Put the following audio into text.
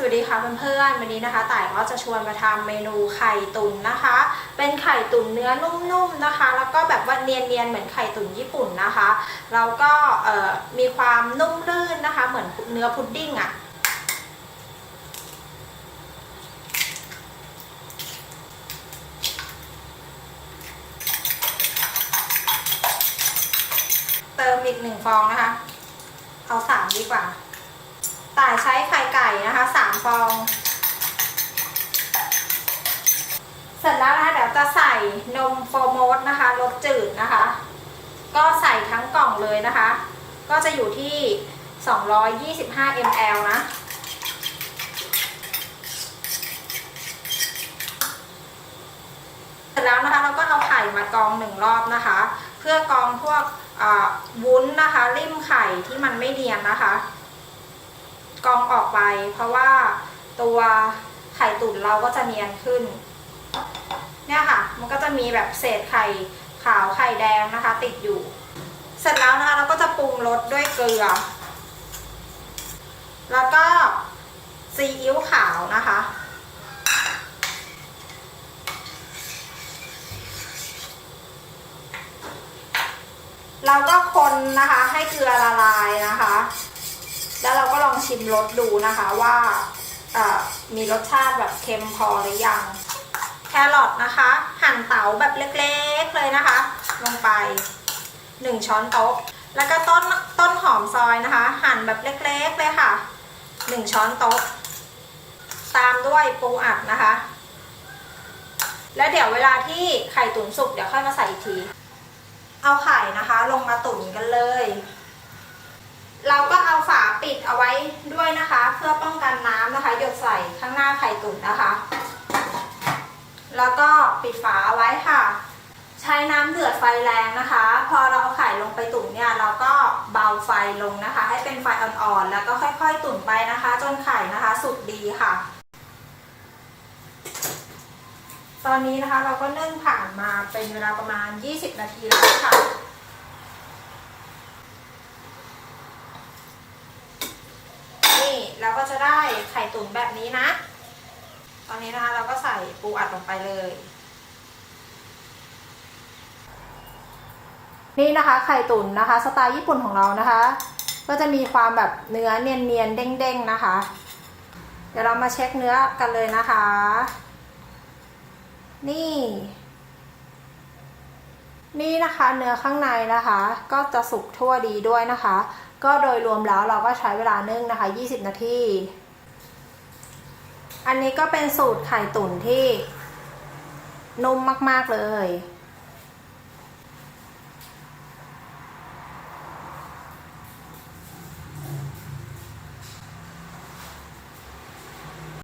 สวัสดีค่ะเพื่อนๆวันนี้นะคะต่ายก็จะชวนมาทำเมนูไข่ตุ๋นนะคะ เป็นไข่ตุ๋นเนื้อนุ่มๆนะคะ แล้วก็แบบว่าเนียนๆเหมือนไข่ตุ๋นญี่ปุ่นนะคะแล้วก็มีความนุ่มลื่นนะคะ เหมือนเนื้อพุดดิ้งอะ่ะเติมอีกหนึ่งฟองนะคะ เอาสามดีกว่า ต่ายใช้ไข่ไก่นะคะสามฟอง เสร็จแล้วนะคะเดี๋ยวจะใส่นมโฟโมสนะคะรสจืดนะคะ ก็ใส่ทั้งกล่องเลยนะคะ ก็จะอยู่ที่ 225 ml นะเสร็จแล้วนะคะเราก็เอาไข่มากองหนึ่งรอบนะคะ เพื่อกองพวกวุ้นนะคะ ริมไข่ที่มันไม่เนียนนะคะ กองออกไป เพราะว่าตัวไข่ตุ๋นเราก็จะเนียนขึ้น เนี่ยค่ะ มันก็จะมีแบบเศษไข่ขาวไข่แดงนะคะ ติดอยู่ เสร็จแล้วนะคะเราก็จะปรุงรสด้วยเกลือ แล้วก็ซีอิ๊วขาวนะคะ เราก็คนนะคะให้เกลือละลายนะคะ แล้วเราก็ลอง ชิมรสดูนะคะว่ามีรสชาติแบบเค็มพอหรือยัง แครอทนะคะ หั่นเต๋าแบบเล็กๆเลยนะคะ ลงไป 1 ช้อนโต๊ะ แล้วก็ต้นต้นหอมซอยนะคะ หั่นแบบเล็กๆเลยค่ะ 1 ช้อนโต๊ะ ตามด้วยปูอัดนะคะ แล้วเดี๋ยวเวลาที่ไข่ตุ๋นสุกเดี๋ยวค่อยมาใส่อีกที เอาไข่นะคะลงมาตุ๋นกันเลย เราก็เปิดเอาไว้ด้วยนะคะ เพื่อป้องกันน้ำนะคะ หยดใส่ข้างหน้าไข่ตุ๋นนะคะ แล้วก็ปิดฝาเอาไว้ค่ะ ใช้น้ำเดือดไฟแรงนะคะ พอเราเอาไข่ลงไปตุ๋นเนี่ยเราก็เบาไฟลงนะคะ ให้เป็นไฟอ่อนๆแล้วก็ค่อย ๆ ตุ๋นไปนะคะ จนไข่นะคะ สุกดีค่ะ ตอนนี้นะคะเราก็นึ่งผ่านมาเป็นเวลาประมาณ 20 นาทีแล้วค่ะ นี่ เราก็จะได้ไข่ตุ๋นแบบนี้นะ ตอนนี้นะคะเราก็ใส่ปูอัดลงไปเลย นี่นะคะ ไข่ตุ๋นนะคะ สไตล์ญี่ปุ่นของเรานะคะ ก็จะมีความแบบเนื้อเนียนๆเด้งๆนะคะ เดี๋ยวเรามาเช็คเนื้อกันเลยนะคะ นี่ นี่นะคะเนื้อข้างในนะคะ ก็จะสุกทั่วดีด้วยนะคะ ก็โดยรวมแล้วเราก็ใช้เวลานึ่งนะคะ 20 นาทีอันนี้ก็เป็นสูตรไข่ตุ๋นที่นุ่มมาก ๆ เลย